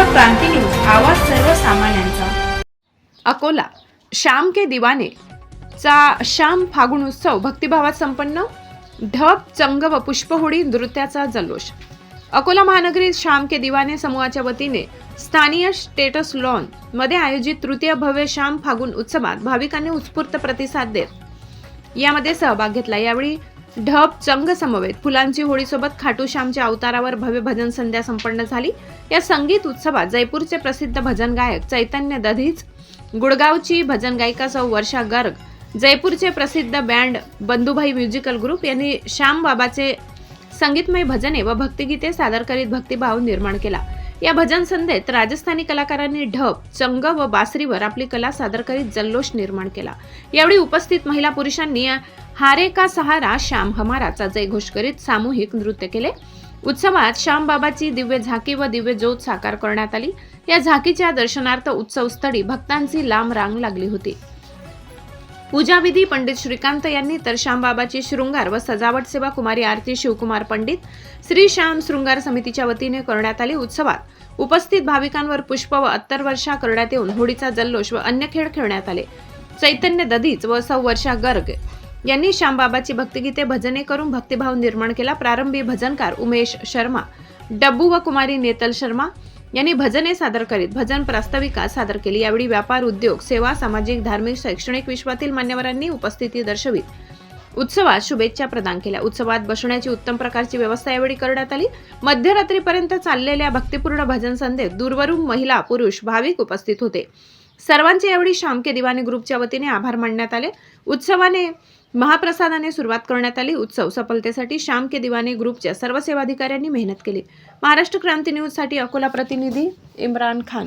अकोला क्रांती news आवाज सर्वसामान्यांचा. अकोला श्याम के दिवाने चा श्याम फागुण उत्सव भक्तिभावात संपन्न. ढप चंग व पुष्पहोडी नृत्याचा जल्लोष. अकोला महानगरीत श्याम के दिवाने समूहाच्या वतीने स्थानीय स्टेटस लॉनमध्ये आयोजित तृतीय भव्य श्याम फागुण उत्सवात भाविकांनी उत्स्फूर्त प्रतिसाद देत. यामध्ये सहभाग घेतला. यावेळी ढब चंग समवेत. फुलांची होळीसोबत खाटू श्यामच्या अवतारावर भव्य भजन संध्या संपन्न झाली. या संगीत उत्सवात जयपूरचे प्रसिद्ध भजन गायक चैतन्य दधीच गुडगावची भजन गायिका सौ वर्षा गर्ग जयपूरचे प्रसिद्ध बँड बंधुभाई म्युझिकल ग्रुप यांनी श्यामबाबाचे संगीतमय भजने व भक्तिगीते सादर करीत भक्तिभाव निर्माण केला. या भजन संध्येत राजस्थानी कलाकारांनी ढब चंग व बासरीवर आपली कला सादर करीत जल्लोष निर्माण केला. यावेळी उपस्थित महिला पुरुषांनी हारे का सहारा श्याम हमाराचा जयघोष करीत सामूहिक नृत्य केले. उत्सवात श्यामबाबाची दिव्य झाकी व दिव्य ज्योत साकार करण्यात आली. या झाकीच्या दर्शनार्थ उत्सवस्थळी भक्तांची लांब रांग लागली होती. पूजाविधी पंडित श्रीकांत यांनी तर श्यामबाबाची शृंगार व सजावट सेवा कुमारी आरती शिवकुमार पंडित श्री श्याम शृंगार समितीच्या वतीने करण्यात आली. उत्सवात उपस्थित भाविकांवर पुष्प व अत्तर वर्षा करण्यात येऊन होळीचा जल्लोष व अन्य खेळ खेळण्यात आले. चैतन्य दधीच व सौ वर्षा गर्ग यांनी श्यामबाबाची भक्तिगीते भजने करून भक्तिभाव निर्माण केला. प्रारंभी भजनकार उमेश शर्मा डब्बू व कुमारी नेतल शर्मा यांनी भजने सादर करीत भजन प्रास्ताविका सादर केली. यावेळी व्यापार उद्योग सेवा सामाजिक धार्मिक शैक्षणिक विश्वातील मान्यवरांनी उपस्थिती दर्शवित. उत्सवात शुभेच्छा प्रदान केल्या. उत्सवात बसण्याची उत्तम प्रकारची व्यवस्था यावेळी करण्यात आली. मध्यरात्रीपर्यंत चाललेल्या भक्तिपूर्ण भजन संध्येत दूरवरून महिला पुरुष भाविक उपस्थित होते. सर्वांचे यावेळी शामके दिवाणी ग्रुपच्या वतीने आभार मानण्यात आले. उत्सवाने महाप्रसादाने सुरुवात करण्यात आली. उत्सव सफलतेसाठी श्याम के दिवाने ग्रुपच्या सर्व सेवाधिकाऱ्यांनी मेहनत केली. महाराष्ट्र क्रांती न्यूजसाठी अकोला प्रतिनिधी इम्रान खान.